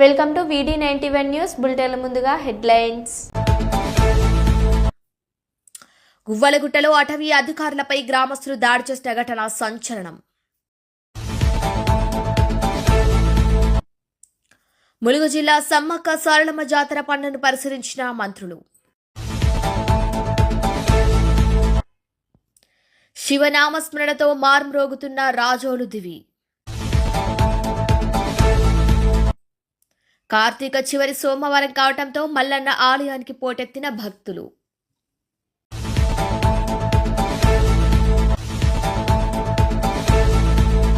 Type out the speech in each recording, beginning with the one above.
Welcome to VD ninety one news బులెటిన్ల ముందుగా headlines. గువ్వలగుట్టలో అటవీ అధికారులపై గ్రామస్తులు దాడి చేసిన ఘటన సంచలనం. ములుగు జిల్లా సమ్మక్క సారళమ్మ జాతర పండుగను పరిశీలించిన మంత్రులు. శివనామస్మరణతో మార్మ్రోగుతున్న రాజోలు దివి. కార్తీక చివరి సోమవారం కావటంతో మల్లన్న ఆలయానికి పోటెత్తిన భక్తులు.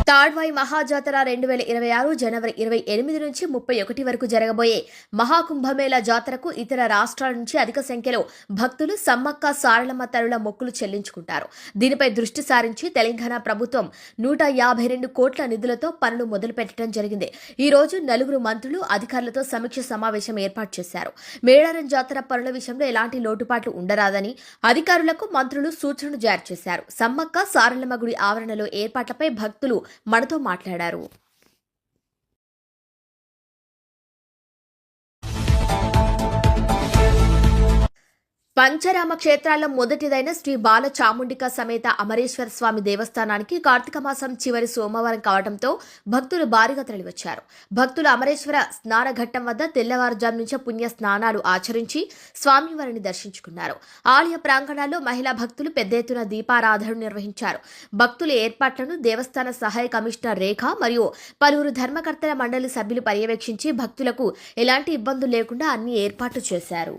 తాడ్వాయి మహాజాతర రెండు వేల ఇరవై ఆరు జనవరి ఇరవై ఎనిమిది నుంచి ముప్పై ఒకటి వరకు జరగబోయే మహాకుంభమేళా జాతరకు ఇతర రాష్ట్రాల నుంచి అధిక సంఖ్యలో భక్తులు సమ్మక్క సారలమ్మ తరుల మొక్కులు చెల్లించుకుంటారు. దీనిపై దృష్టి సారించి తెలంగాణ ప్రభుత్వం నూట యాభై రెండు కోట్ల నిధులతో పనులు మొదలుపెట్టడం జరిగింది. ఈ రోజు నలుగురు మంత్రులు అధికారులతో సమీక్ష సమావేశం ఏర్పాటు చేశారు. మేడారం జాతర పనుల విషయంలో ఎలాంటి లోటుపాట్లు ఉండరాదని అధికారులకు మంత్రులు సూచనలు జారీ చేశారు. సమ్మక్క సారలమ్మ గుడి ఆవరణలో ఏర్పాట్లపై భక్తులు మనతో మాట్లాడారు. పంచరామ క్షేత్రాల్లో మొదటిదైన శ్రీ బాల చాముండిక సమేత అమరేశ్వర స్వామి దేవస్థానానికి కార్తీక మాసం చివరి సోమవారం కావడంతో భక్తులు భారీగా తరలివచ్చారు. భక్తులు అమరేశ్వర స్నానఘట్టం వద్ద తెల్లవారుజాము నుంచే పుణ్య స్నానాలు ఆచరించి స్వామివారిని దర్శించుకున్నారు. ఆలయ ప్రాంగణాల్లో మహిళా భక్తులు పెద్ద ఎత్తున దీపారాధన నిర్వహించారు. భక్తుల ఏర్పాట్లను దేవస్థాన సహాయ కమిషనర్ రేఖ మరియు పలువురు ధర్మకర్తల మండలి సభ్యులు పర్యవేక్షించి భక్తులకు ఎలాంటి ఇబ్బందులు లేకుండా అన్ని ఏర్పాట్లు చేశారు.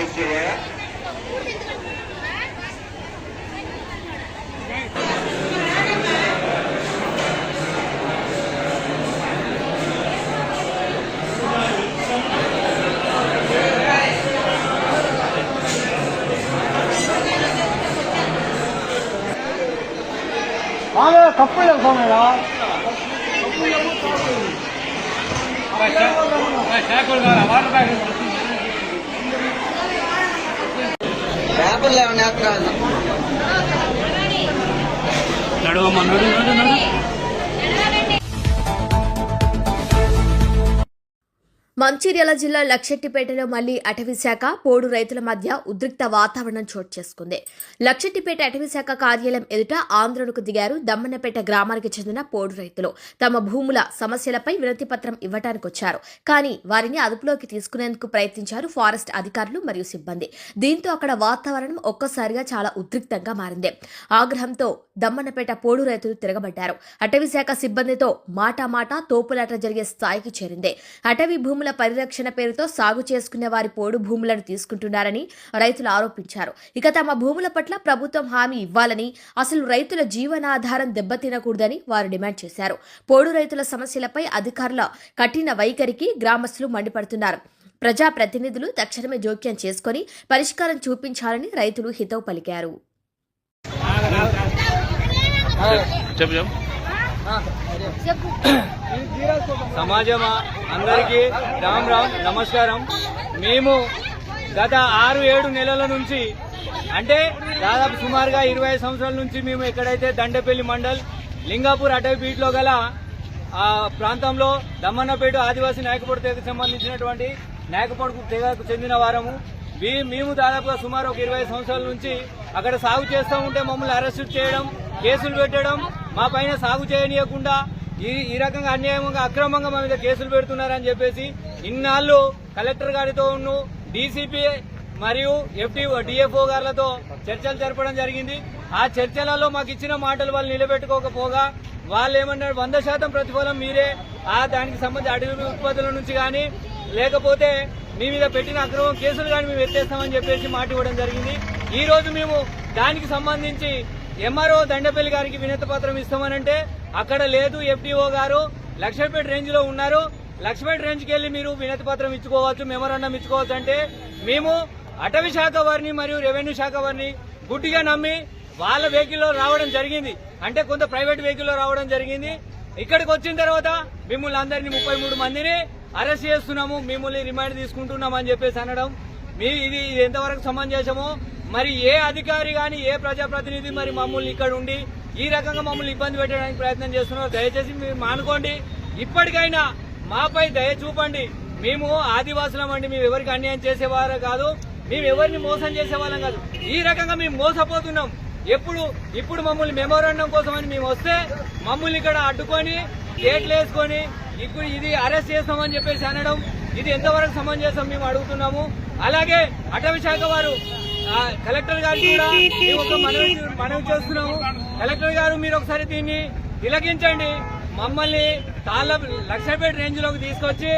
நிகழ்ச்சியை வாங்க கப்பல்ல போனடா வாட்டர் பேக் పేపర్లు ఏమన్నా ఎక్కడ నడువమ్మ నడు నడు నడు మంచిర్యాల జిల్లా లక్షెట్టిపేటలో మళ్ళీ అటవీ శాఖ పోడు రైతుల మధ్య ఉద్రిక్త వాతావరణం చోటు చేసుకుంది. లక్షెట్టిపేట అటవీశాఖ కార్యాలయం ఎదుట ఆందోళనకు దిగారు దమ్మన్నపేట గ్రామానికి చెందిన పోడు రైతులు. తమ భూముల సమస్యలపై వినతి పత్రం ఇవ్వటానికి వచ్చారు. కానీ వారిని అదుపులోకి తీసుకునేందుకు ప్రయత్నించారు ఫారెస్ట్ అధికారులు మరియు సిబ్బంది. దీంతో అక్కడ వాతావరణం ఒక్కసారిగా చాలా ఉద్రిక్తంగా మారింది. ఆగ్రహంతో దమ్మన్నపేట పోడు రైతులు తిరగబడ్డారు. అటవీశాఖ సిబ్బందితో సిబ్బందితో మాటామాట తోపులాట జరిగే స్థాయికి చేరింది. అటవీ భూముల పరిరక్షణ పేరుతో సాగు చేసుకునే వారి పోడు భూములను తీసుకుంటున్నారని రైతులు ఆరోపించారు. ఇక తమ భూముల పట్ల ప్రభుత్వం హామీ ఇవ్వాలని అసలు రైతుల జీవనాధారం దెబ్బతినకూడదని వారు డిమాండ్ చేశారు. పోడు రైతుల సమస్యలపై అధికారుల కఠిన వైఖరికి గ్రామస్తులు మండిపడుతున్నారు. ప్రజా ప్రతినిధులు తక్షణమే జోక్యం చేసుకొని పరిష్కారం చూపించాలని రైతులు హితవు పలికారు. చెప్పు చెప్పు. సమాజమా? అందరికీ రామ్ రామ్ నమస్కారం. మేము గత ఆరు ఏడు నెలల నుంచి అంటే దాదాపు సుమారుగా ఇరవై సంవత్సరాల నుంచి మేము ఎక్కడైతే దండపల్లి మండల్ లింగాపూర్ అటవీ బీట్లో గల ఆ ప్రాంతంలో దమ్మన్నపేట ఆదివాసీ నాయకపొడి తెగకు సంబంధించినటువంటి నాయకపొడుకు తెగకు చెందిన వారము. మేము దాదాపుగా సుమారు ఒక ఇరవై సంవత్సరాల నుంచి అక్కడ సాగు చేస్తూ ఉంటే మమ్మల్ని అరెస్ట్ చేయడం కేసులు పెట్టడం మా పైన సాగు చేయనీయకుండా ఈ ఈ రకంగా అన్యాయంగా అక్రమంగా మా మీద కేసులు పెడుతున్నారని చెప్పేసి ఇన్నాళ్ళు కలెక్టర్ గారితో ఉన్ను డీసీపీ మరియు ఎఫ్టీ డిఎఫ్ఓ గారులతో చర్చలు జరపడం జరిగింది. ఆ చర్చలలో మాకు ఇచ్చిన మాటలు వాళ్ళు నిలబెట్టుకోకపోగా వాళ్ళు ఏమన్నారు వంద శాతం ప్రతిఫలం మీరే ఆ దానికి సంబంధించి అడవి ఉత్పత్తుల నుంచి కానీ లేకపోతే మీ మీద పెట్టిన అక్రమం కేసులు కానీ మేము ఎత్తేస్తామని చెప్పేసి మాట ఇవ్వడం జరిగింది. ఈ రోజు మేము దానికి సంబంధించి ఎంఆర్ఓ దండపల్లి గారికి వినతి పత్రం ఇస్తామనంటే అక్కడ లేదు ఎఫ్డిఓ గారు. లక్ష్మీపేట రేంజ్లో ఉన్నారు. లక్ష్మీపేట రేంజ్కి వెళ్ళి మీరు వినతి పత్రం ఇచ్చుకోవచ్చు మెమోరాండం ఇచ్చుకోవచ్చు అంటే మేము అటవీ శాఖ వారిని మరియు రెవెన్యూ శాఖ వారిని గుడ్డిగా నమ్మి వాళ్ళ వెహికల్లో రావడం జరిగింది. అంటే కొంత ప్రైవేట్ వెహికల్లో రావడం జరిగింది. ఇక్కడికి వచ్చిన తర్వాత మిమ్మల్ని అందరినీ ముప్పై మూడు మందిని అరెస్ట్ చేస్తున్నాము. మిమ్మల్ని రిమాండ్ తీసుకుంటున్నాం అని చెప్పేసి అనడం. మీ ఇది ఇది ఎంతవరకు సమంజసమో మరి ఏ అధికారి గాని ఏ ప్రజాప్రతినిధి మరి మమ్మల్ని ఇక్కడ ఉండి ఈ రకంగా మమ్మల్ని ఇబ్బంది పెట్టడానికి ప్రయత్నం చేస్తున్నారు దయచేసి మీరు మానుకోండి. ఇప్పటికైనా మాపై దయ చూపండి. మేము ఆదివాసులం అండి మేము ఎవరికి అన్యాయం చేసేవారు కాదు. మేము ఎవరిని మోసం చేసేవాళ్ళం కాదు. ఈ రకంగా మేము మోసపోతున్నాం. ఎప్పుడు ఇప్పుడు మమ్మల్ని మెమోరాండం కోసం అని మేము వస్తే మమ్మల్ని ఇక్కడ అడ్డుకొని గేట్లు వేసుకొని ఇప్పుడు ఇది అరెస్ట్ చేస్తామని చెప్పేసి అనడం ఇది ఎంతవరకు సమంజసం మేము అడుగుతున్నాము. అలాగే అటవీ శాఖ వారు కలెక్టర్ గారు కూడా ఒక మనవి మనవి చేస్తున్నాము. కలెక్టర్ గారు మీరు ఒకసారి దీన్ని తిలకించండి. మమ్మల్ని తాళ్ళ లక్షపేట రేంజ్లోకి తీసుకొచ్చి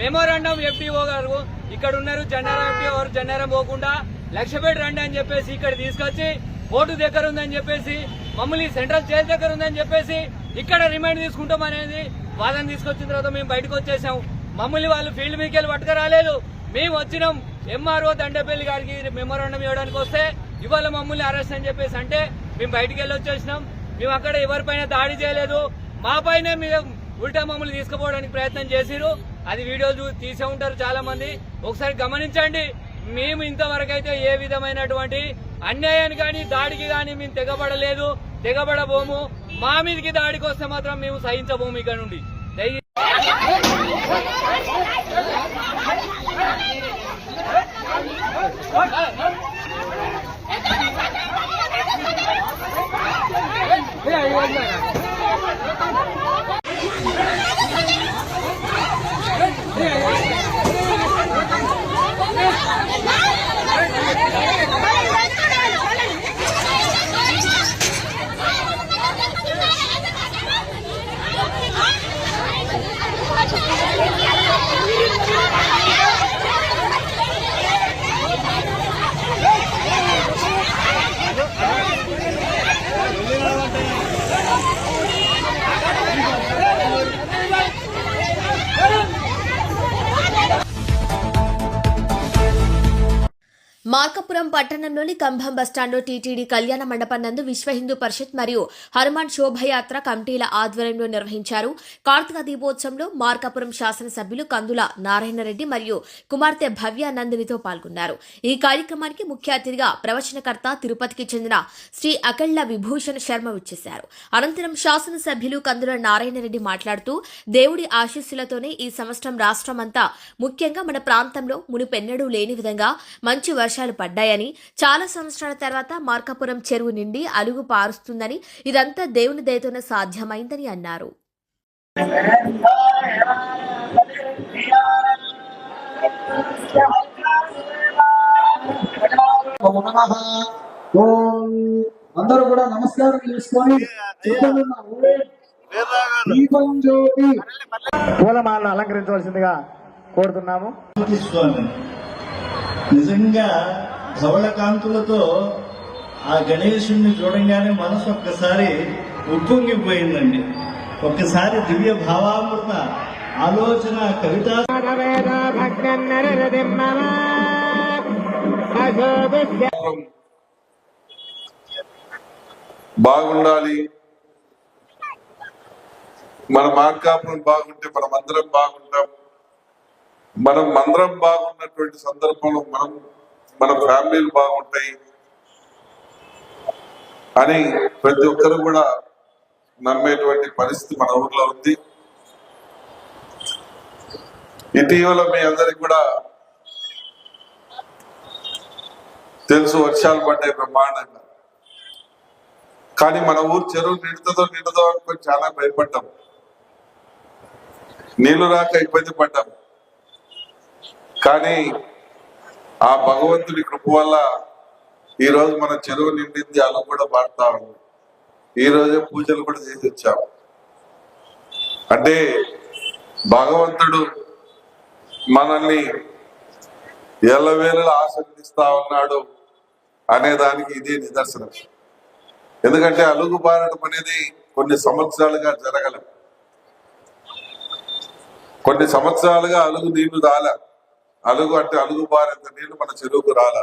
మెమోరాండం ఎఫ్టీఓ గారు ఇక్కడ ఉన్నారు. జెండారం ఎఫ్టీఓ గారు జెండారం పోకుండా లక్షపేట రండి అని చెప్పేసి ఇక్కడ తీసుకొచ్చి కోర్టు దగ్గర ఉందని చెప్పేసి మమ్మల్ని సెంట్రల్ జైలు దగ్గర ఉందని చెప్పేసి ఇక్కడ రిమైండ్ తీసుకుంటాం అనేది వాదన తీసుకొచ్చిన తర్వాత మేము బయటకు వచ్చేసాం. మమ్మల్ని వాళ్ళు ఫీల్డ్ మీదకి వెళ్ళి పట్టుకు రాలేదు మేము వచ్చినాం ఎంఆర్ఓ దండపల్లి గారికి మెమోరాండం ఇవ్వడానికి వస్తే ఇవాళ మమ్మల్ని అరెస్ట్ అని చెప్పేసి అంటే మేము బయటికి వెళ్ళి వచ్చేసినాం. మేము అక్కడ ఎవరిపైన దాడి చేయలేదు. మాపైనే మీరు ఉల్టా మమ్మల్ని తీసుకుపోవడానికి ప్రయత్నం చేసిరు అది వీడియో తీసే ఉంటారు చాలా మంది ఒకసారి గమనించండి మేము ఇంతవరకు అయితే ఏ విధమైనటువంటి అన్యాయాన్ని కానీ దాడికి కానీ మేము తెగబడలేదు తెగబడబోము. మా మీదకి దాడికి వస్తే మాత్రం మేము సహించబోము ఇక్కడ నుండి. దయ మార్కపురం పట్టణంలోని కంభం బస్టాండ్లో టీటీడీ కళ్యాణ మండపం నందు విశ్వ హిందూ పరిషత్ మరియు హనుమాన్ శోభయాత్ర కమిటీల ఆధ్వర్యంలో నిర్వహించారు. కార్తీక దీపోత్సవంలో మార్కాపురం శాసనసభ్యులు కందుల నారాయణరెడ్డి మరియు కుమార్తె భవ్య నందినితో పాల్గొన్నారు. ఈ కార్యక్రమానికి ముఖ్య అతిథిగా ప్రవచనకర్త తిరుపతికి చెందిన శ్రీ అకళ్ళ విభూషణ్ శర్మ వచ్చేశారు. అనంతరం శాసనసభ్యులు కందుల నారాయణరెడ్డి మాట్లాడుతూ దేవుడి ఆశీస్సులతోనే ఈ సంవత్సరం రాష్ట్రమంతా ముఖ్యంగా మన ప్రాంతంలో మునుపెన్నడూ లేని విధంగా మంచి వర్షాలు పడ్డాయని చాలా సంవత్సరాల తర్వాత మార్కాపురం చెరువు నిండి అలుగు పారుస్తుందని ఇదంతా దేవుని దయతోనే సాధ్యమైందని అన్నారు. ఓం నమః ఓం అందరూ కూడా నమస్కారం చేసుకొని పూలమాలను అలంకరించవలసిందిగా కోరుతున్నాము. నిజంగా ధవళ కాంతులతో ఆ గణేశుణ్ణి చూడంగానే మనసు ఒక్కసారి ఉప్పొంగిపోయిందండి. ఒక్కసారి దివ్య భావామృత ఆలోచన కవిత బాగుండాలి. మన మార్కాపురం బాగుంటే మనం అందరం బాగుంటాం. మనం అందరం బాగున్నటువంటి సందర్భంలో మనం మన ఫ్యామిలీలు బాగుంటాయి. అని ప్రతి ఒక్కరు కూడా నమ్మేటువంటి పరిస్థితి మన ఊర్లో ఉంది. ఇటీవల మీ అందరికి కూడా తెలుసు వర్షాలు పడ్డాయి బ్రహ్మాండంగా. కానీ మన ఊరు చెరువు నిండుతుందో నిండుదో అనుకొని చాలా భయపడ్డాం. నీళ్ళు రాక ఇబ్బంది పడ్డాం. కానీ ఆ భగవంతుడి కృప వల్ల ఈ రోజు మన చెరువు నిండింది అలా కూడా పాడుతా ఉంది. ఈ రోజే పూజలు కూడా చేసి వచ్చాం అంటే భగవంతుడు మనల్ని ఎల్లవేళలా ఆశీర్వదిస్తా ఉన్నాడు అనే దానికి ఇదే నిదర్శనం. ఎందుకంటే అలుగు పారడం అనేది కొన్ని సంవత్సరాలుగా జరగలేదు. కొన్ని సంవత్సరాలుగా అలుగు నీళ్ళు రాల. అలుగు అంటే అలుగు బారేంత నీళ్ళు మన చెరువుకు రాల.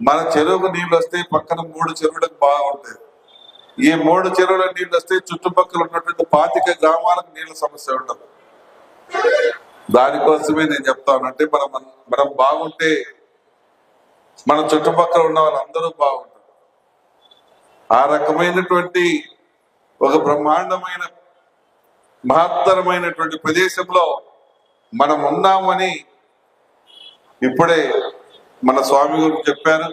మన చెరువుకు నీళ్ళు వస్తే పక్కన మూడు చెరువులకు బాగుంటాయి. ఈ మూడు చెరువుల నీళ్ళు వస్తే చుట్టుపక్కల ఉన్నటువంటి పాతిక గ్రామాలకు నీళ్ళ సమస్య ఉండదు. దానికోసమే నేను చెప్తానంటే మనం మనం బాగుంటే మన చుట్టుపక్కల ఉన్న వాళ్ళందరూ బాగుంటారు. ఆ రకమైనటువంటి ఒక బ్రహ్మాండమైన మహత్తరమైనటువంటి ప్రదేశంలో మనం ఉన్నామని ఇప్పుడే మన స్వామి గురు చెప్పారు.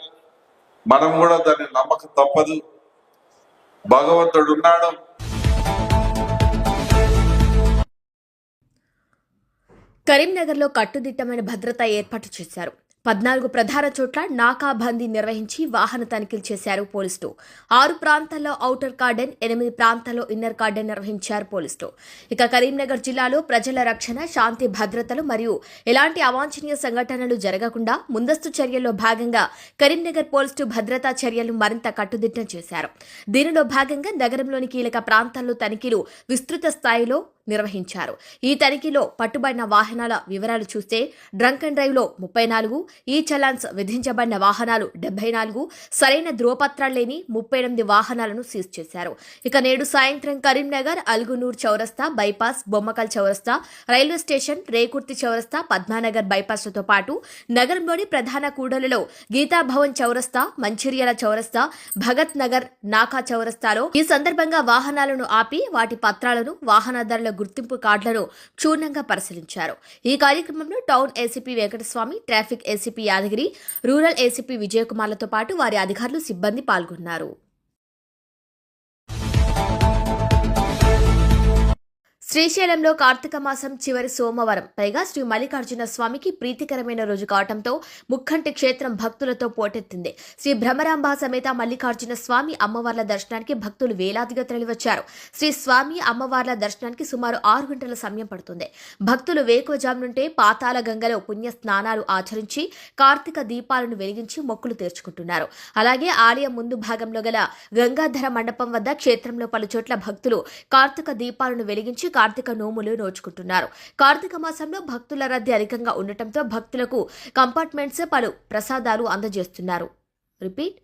మనం కూడా దాన్ని నమ్మకం తప్పదు. భగవంతుడు ఉన్నాడు. కరీంనగర్లో కట్టుదిట్టమైన భద్రత ఏర్పాటు చేశారు. పద్నాలుగు ప్రధాన చోట్ల నాకాబందీ నిర్వహించి వాహన తనిఖీలు చేశారు పోలీసులు. ఆరు ప్రాంతాల్లో ఔటర్ కార్డెన్ ఎనిమిది ప్రాంతాల్లో ఇన్నర్ కార్డెన్ నిర్వహించారు పోలీసులు. ఇక కరీంనగర్ జిల్లాలో ప్రజల రక్షణ శాంతి భద్రతలు మరియు ఎలాంటి అవాంఛనీయ సంఘటనలు జరగకుండా ముందస్తు చర్యల్లో భాగంగా కరీంనగర్ పోలీసులు భద్రతా చర్యలు మరింత కట్టుదిట్టం చేశారు. దీనిలో భాగంగా నగరంలోని కీలక ప్రాంతాల్లో తనిఖీలు విస్తృత స్థాయిలో నిర్వహించారు. ఈ తనిఖీలో పట్టుబడిన వాహనాల వివరాలు చూస్తే డ్రంక్ అండ్ డ్రైవ్లో ముప్పై నాలుగు ఈ చలాన్స్ విధించబడిన వాహనాలు డెబ్బై నాలుగు సరైన ధ్రువపత్రాలు లేని ముప్పై ఎనిమిది వాహనాలను సీజ్ చేశారు. ఇక నేడు సాయంత్రం కరీంనగర్ అల్గునూర్ చౌరస్తా బైపాస్ బొమ్మకల్ చౌరస్తా రైల్వే స్టేషన్ రేకుర్తి చౌరస్తా పద్మానగర్ బైపాస్లతో పాటు నగరంలోని ప్రధాన కూడలలో గీతాభవన్ చౌరస్తా మంచిర్యాల చౌరస్తా భగత్ నగర్ నాకా చౌరస్తాలో ఈ సందర్భంగా వాహనాలను ఆపి వాటి పత్రాలను వాహనదారుల గుర్తింపు కార్డులను క్షుణ్ణంగా పరిశీలించారు. ఈ కార్యక్రమంలో town ACP Venkataswamy traffic ACP Yadagiri rural ACP విజయకుమార్లతో పాటు వారి అధికారులు సిబ్బంది పాల్గొన్నారు. శ్రీశైలంలో కార్తీక మాసం చివరి సోమవారం. పైగా శ్రీ మల్లికార్జున స్వామికి ప్రీతికరమైన రోజు కావటంతో ముక్కంటి క్షేత్రం భక్తులతో పోటెత్తింది. శ్రీ భ్రమరాంబ సమేత మల్లికార్జున స్వామి అమ్మవార్ల దర్శనానికి భక్తులు వేలాదిగా తరలివచ్చారు. శ్రీ స్వామి అమ్మవార్ల దర్శనానికి సుమారు ఆరు గంటల సమయం పడుతుంది. భక్తులు వేకువజాం నుండే పాతాల గంగలో పుణ్య స్నానాలు ఆచరించి కార్తీక దీపాలను వెలిగించి మొక్కులు తీర్చుకుంటున్నారు. అలాగే ఆలయం ముందు భాగంలో గల గంగాధర మండపం వద్ద క్షేత్రంలో పలు చోట్ల భక్తులు కార్తీక దీపాలను వెలిగించి కార్తీక నోములు నోచుకుంటున్నారు. కార్తీక మాసంలో భక్తుల రద్దీ అధికంగా ఉండటంతో భక్తులకు కంపార్ట్మెంట్స్ పలు ప్రసాదాలు అందజేస్తున్నారు. రిపీట్.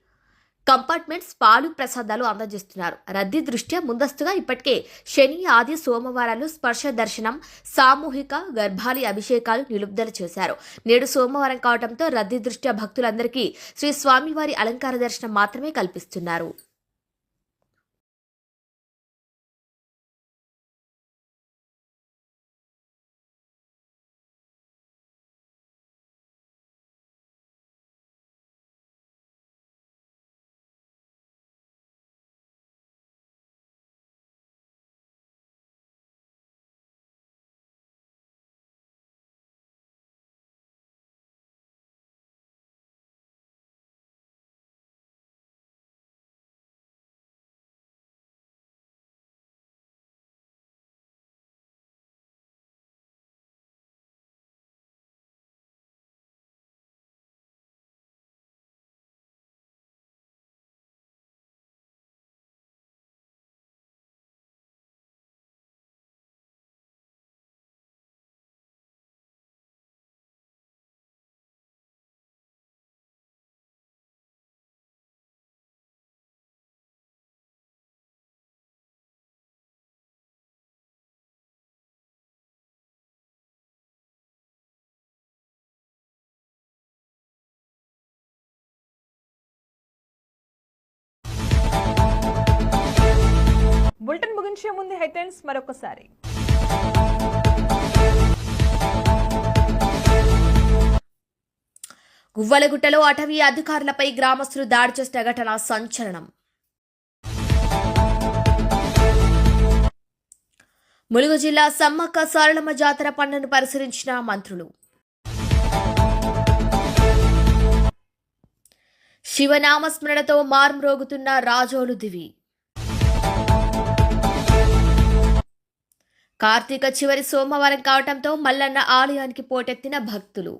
కంపార్ట్మెంట్స్ పాలు ప్రసాదాలు అందజేస్తున్నారు. రద్దీ దృష్ట్యా ముందస్తుగా ఇప్పటికే శని ఆది సోమవారాలు స్పర్శ దర్శనం సామూహిక గర్భాలి అభిషేకాలు నిలుపుదల చేశారు. నేడు సోమవారం కావడంతో రద్దీ దృష్ట్యా భక్తులందరికీ శ్రీ స్వామివారి అలంకార దర్శనం మాత్రమే కల్పిస్తున్నారు. బులెటిన్ ముగించే ముందు హెడ్లైన్స్ మరొకసారి. గువ్వలగుట్టలో అటవీ అధికారులపై గ్రామస్తులు దాడి చేసిన ఘటన సంచలనం. ములుగు జిల్లా సమ్మక్క సారళమ్మ జాతర పండును పరిశీలించిన మంత్రులు. శివనామస్మరణతో మార్మ్రోగుతున్న రాజోలు దివి. కార్తీక చివరి సోమవారం కావటంతో మల్లన్న ఆలయానికి పోటెత్తిన భక్తులు.